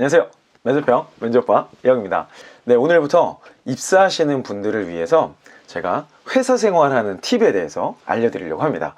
안녕하세요. 면접병 면접과 이영입니다. 네, 오늘부터 입사하시는 분들을 위해서 제가 회사 생활하는 팁에 대해서 알려드리려고 합니다.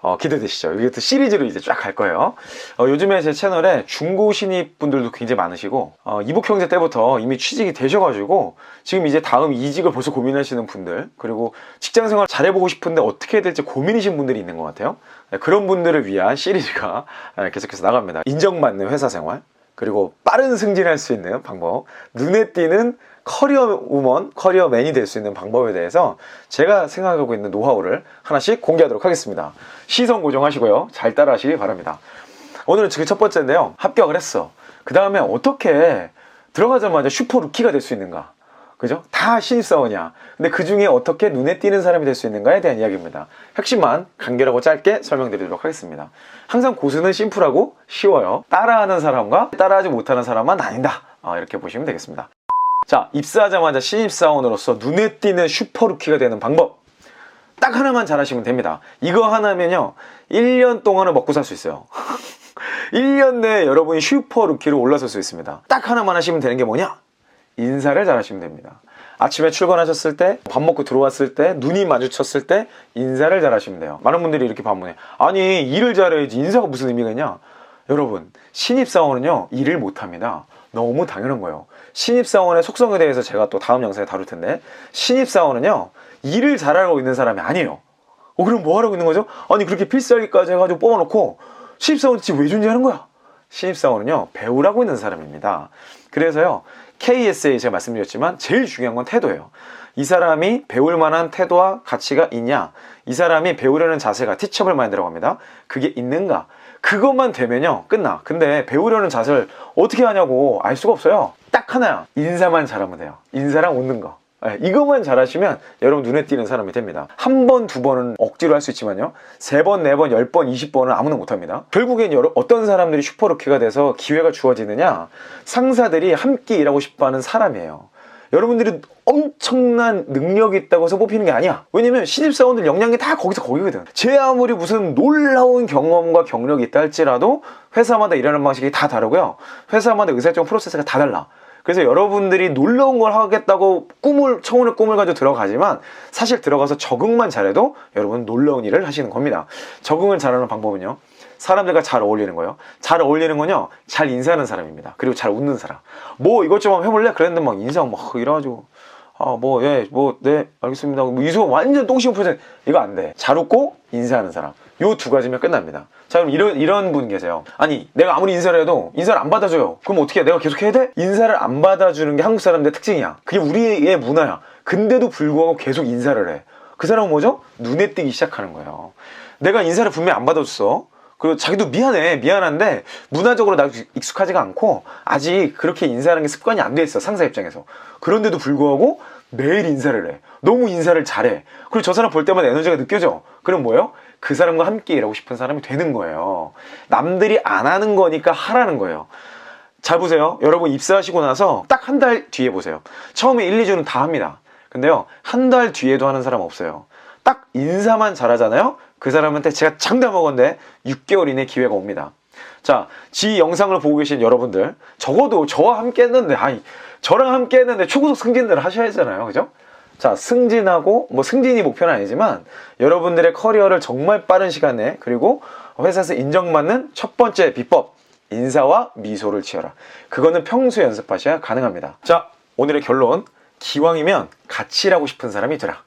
어, 기대되시죠? 이것도 시리즈로 이제 쫙 갈 거예요. 어, 요즘에 제 채널에 중고 신입 분들도 굉장히 많으시고, 어, 이복 형제 때부터 이미 취직이 되셔가지고, 지금 이제 다음 이직을 벌써 고민하시는 분들, 그리고 직장 생활 잘해보고 싶은데 어떻게 해야 될지 고민이신 분들이 있는 것 같아요. 네, 그런 분들을 위한 시리즈가 네, 계속해서 나갑니다. 인정받는 회사 생활, 그리고 빠른 승진할 수 있는 방법, 눈에 띄는 커리어 우먼, 커리어 맨이 될 수 있는 방법에 대해서 제가 생각하고 있는 노하우를 하나씩 공개하도록 하겠습니다. 시선 고정하시고요. 잘 따라하시기 바랍니다. 오늘은 지금 첫 번째인데요. 합격을 했어. 그 다음에 어떻게 들어가자마자 슈퍼 루키가 될 수 있는가? 그죠? 다 신입사원이야. 근데 그 중에 어떻게 눈에 띄는 사람이 될 수 있는가에 대한 이야기입니다. 핵심만 간결하고 짧게 설명드리도록 하겠습니다. 항상 고수는 심플하고 쉬워요. 따라하는 사람과 따라하지 못하는 사람만 나뉜다. 아, 이렇게 보시면 되겠습니다. 자, 입사하자마자 신입사원으로서 눈에 띄는 슈퍼루키가 되는 방법. 딱 하나만 잘하시면 됩니다. 이거 하나면요, 1년 동안은 먹고 살 수 있어요. 1년 내에 여러분이 슈퍼루키로 올라설 수 있습니다. 딱 하나만 하시면 되는 게 뭐냐? 인사를 잘 하시면 됩니다. 아침에 출근하셨을 때, 밥 먹고 들어왔을 때, 눈이 마주쳤을 때 인사를 잘 하시면 돼요. 많은 분들이 이렇게 반문해. 아니, 일을 잘해야지 인사가 무슨 의미가 있냐? 여러분, 신입사원은요, 일을 못합니다. 너무 당연한 거예요. 신입사원의 속성에 대해서 제가 또 다음 영상에 다룰 텐데, 신입사원은요, 일을 잘하고 있는 사람이 아니에요. 어, 그럼 뭐 하라고 있는 거죠? 아니, 그렇게 필살기까지 해가지고 뽑아놓고, 신입사원이 지금 왜 존재하는 거야? 신입사원은요, 배우라고 있는 사람입니다. 그래서요, KSA 제가 말씀드렸지만, 제일 중요한 건 태도예요. 이 사람이 배울 만한 태도와 가치가 있냐? 이 사람이 배우려는 자세가 티처블 마인드라고 합니다. 그게 있는가? 그것만 되면요, 끝나. 근데 배우려는 자세를 어떻게 하냐고 알 수가 없어요. 딱 하나야. 인사만 잘하면 돼요. 인사랑 웃는 거. 예, 이것만 잘하시면 여러분 눈에 띄는 사람이 됩니다. 한 번, 두 번은 억지로 할 수 있지만요. 세 번, 네 번, 열 번, 이십 번은 아무나 못합니다. 결국엔 여러, 어떤 사람들이 슈퍼루키가 돼서 기회가 주어지느냐? 상사들이 함께 일하고 싶어 하는 사람이에요. 여러분들이 엄청난 능력이 있다고 해서 뽑히는 게 아니야. 왜냐면 신입사원들 역량이 다 거기서 거기거든. 제 아무리 무슨 놀라운 경험과 경력이 있다 할지라도 회사마다 일하는 방식이 다 다르고요. 회사마다 의사결정 프로세스가 다 달라. 그래서 여러분들이 놀라운 걸 하겠다고 꿈을, 청혼의 꿈을 가지고 들어가지만 사실 들어가서 적응만 잘해도 여러분 놀라운 일을 하시는 겁니다. 적응을 잘하는 방법은요. 사람들과 잘 어울리는 거예요. 잘 어울리는 건요. 잘 인사하는 사람입니다. 그리고 잘 웃는 사람. 뭐 이것 좀 해볼래? 그랬는데 막 인사 막 이래가지고 아 뭐 예 뭐 네 알겠습니다. 뭐 이수가 완전 똥심 표정 이거 안 돼. 잘 웃고 인사하는 사람. 요 두 가지면 끝납니다. 자 그럼 이런 이런 분 계세요. 아니 내가 아무리 인사를 해도 인사를 안 받아줘요. 그럼 어떻게 해? 내가 계속 해야 돼? 인사를 안 받아주는 게 한국 사람들의 특징이야. 그게 우리의 문화야. 근데도 불구하고 계속 인사를 해. 그 사람은 뭐죠? 눈에 띄기 시작하는 거예요. 내가 인사를 분명히 안 받아줬어. 그리고 자기도 미안해 미안한데 문화적으로 나 익숙하지가 않고 아직 그렇게 인사하는 게 습관이 안 돼 있어 상사 입장에서 그런데도 불구하고 매일 인사를 해. 너무 인사를 잘해. 그리고 저 사람 볼 때마다 에너지가 느껴져. 그럼 뭐예요? 그 사람과 함께 일하고 싶은 사람이 되는 거예요. 남들이 안 하는 거니까 하라는 거예요. 잘 보세요. 여러분 입사하시고 나서 딱 한 달 뒤에 보세요. 처음에 1, 2주는 다 합니다. 근데요 한 달 뒤에도 하는 사람 없어요. 딱 인사만 잘하잖아요? 그 사람한테 제가 장담 먹었는데 6개월 이내 기회가 옵니다. 자, 지 영상을 보고 계신 여러분들, 적어도 저와 함께 했는데, 아니, 저랑 함께 했는데 초고속 승진을 하셔야 하잖아요. 그죠? 자, 승진하고, 뭐 승진이 목표는 아니지만, 여러분들의 커리어를 정말 빠른 시간에, 그리고 회사에서 인정받는 첫 번째 비법, 인사와 미소를 지어라. 그거는 평소에 연습하셔야 가능합니다. 자, 오늘의 결론. 기왕이면 같이 일하고 싶은 사람이 되라.